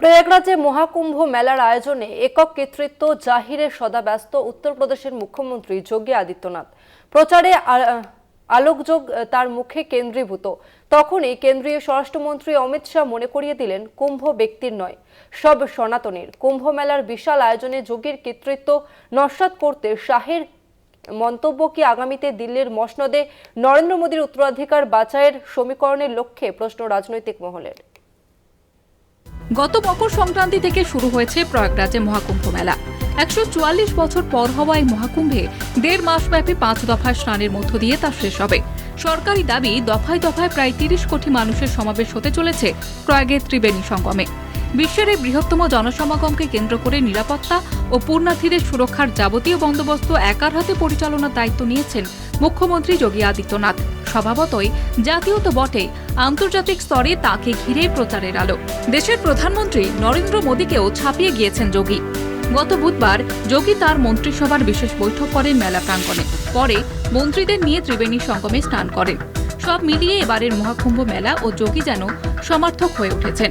প্রয়াগরাজে মহাকুম্ভ মেলার আয়োজনে একক কর্তৃত্ব জাহিরে সদাব্যস্ত উত্তরপ্রদেশের মুখ্যমন্ত্রী যোগী আদিত্যনাথ। প্রচারে আলোকযোগ তার মুখে কেন্দ্রীভূত। তখনই কেন্দ্রীয় স্বরাষ্ট্রমন্ত্রী অমিত শাহ মনে করিয়ে দিলেন, কুম্ভ ব্যক্তির নয়, সব সনাতনের। কুম্ভ মেলার বিশাল আয়োজনে যোগীর কর্তৃত্ব নস্বাত করতে শাহের মন্তব্য কি আগামীতে দিল্লির মসনদে নরেন্দ্র মোদীর উত্তরাধিকার বাছাইয়ের সমীকরণের লক্ষ্যে প্রশ্ন রাজনৈতিক মহলের। গত মকর সংক্রান্তি থেকে শুরু হয়েছে প্রয়াগরাজে মহাকুম্ভ মেলা। একশো চুয়াল্লিশ বছর পর হওয়া এই মহাকুম্ভে দেড় মাসব্যাপী পাঁচ দফায় স্নানের মধ্য দিয়ে তা শেষ হবে। সরকারি দাবি, দফায় দফায় প্রায় তিরিশ কোটি মানুষের সমাবেশ হতে চলেছে প্রয়াগের ত্রিবেণী সঙ্গমে। বিশ্বের এই বৃহত্তম জনসমাগমকে কেন্দ্র করে নিরাপত্তা ও পূর্ণার্থীদের সুরক্ষার যাবতীয় বন্দোবস্ত একার হাতে পরিচালনার দায়িত্ব নিয়েছেন মুখ্যমন্ত্রী যোগী আদিত্যনাথ। স্বভাবতই জাতীয় তো বটে। আন্তর্জাতিক স্তরে তাকে ঘিরে প্রচারের আলো। দেশের প্রধানমন্ত্রী নরেন্দ্র মোদীকেও ছাপিয়ে গিয়েছেন যোগী। গত বুধবার যোগী তার মন্ত্রিসভার বিশেষ বৈঠক করেন মেলা প্রাঙ্গণে। পরে মন্ত্রীদের নিয়ে ত্রিবেণী সঙ্গমে স্নান করেন। সব মিলিয়ে এবারের মহাকুম্ভ মেলা ও যোগী যেন সমর্থক হয়ে উঠেছেন।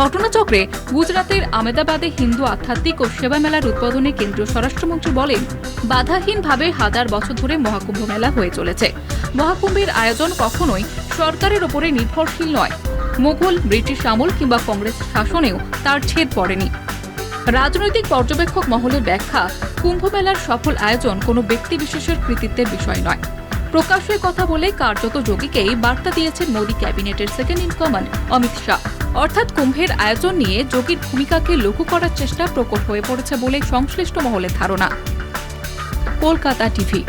ঘটনাচক্রে গুজরাতের আমেদাবাদে হিন্দু আধ্যাত্মিক ও সেবা মেলার উদ্বোধনে কেন্দ্রীয় স্বরাষ্ট্রমন্ত্রী বলেন, বাধাহীনভাবে হাজার বছর ধরে মহাকুম্ভ মেলা হয়ে চলেছে। মহাকুম্ভের আয়োজন কখনোই সরকারের ওপরে নির্ভরশীল নয়। মুঘল, ব্রিটিশ আমল কিংবা কংগ্রেস শাসনেও তার ছেদ পড়েনি। রাজনৈতিক পর্যবেক্ষক মহলের ব্যাখ্যা, কুম্ভ মেলার সফল আয়োজন কোনো ব্যক্তিবিশেষের কৃতিত্বের বিষয় নয়। প্রকাশ্যে কথা বলে কার্যত যোগীকেই বার্তা দিয়েছেন মোদী ক্যাবিনেটের second in command Amit Shah. অর্থাৎ কুম্ভের আয়োজন নিয়ে যোগীর ভূমিকাকে লঘু করার চেষ্টা প্রকট হয়ে পড়েছে বলে সংশ্লিষ্ট মহলের ধারণা। কলকাতা টিভি।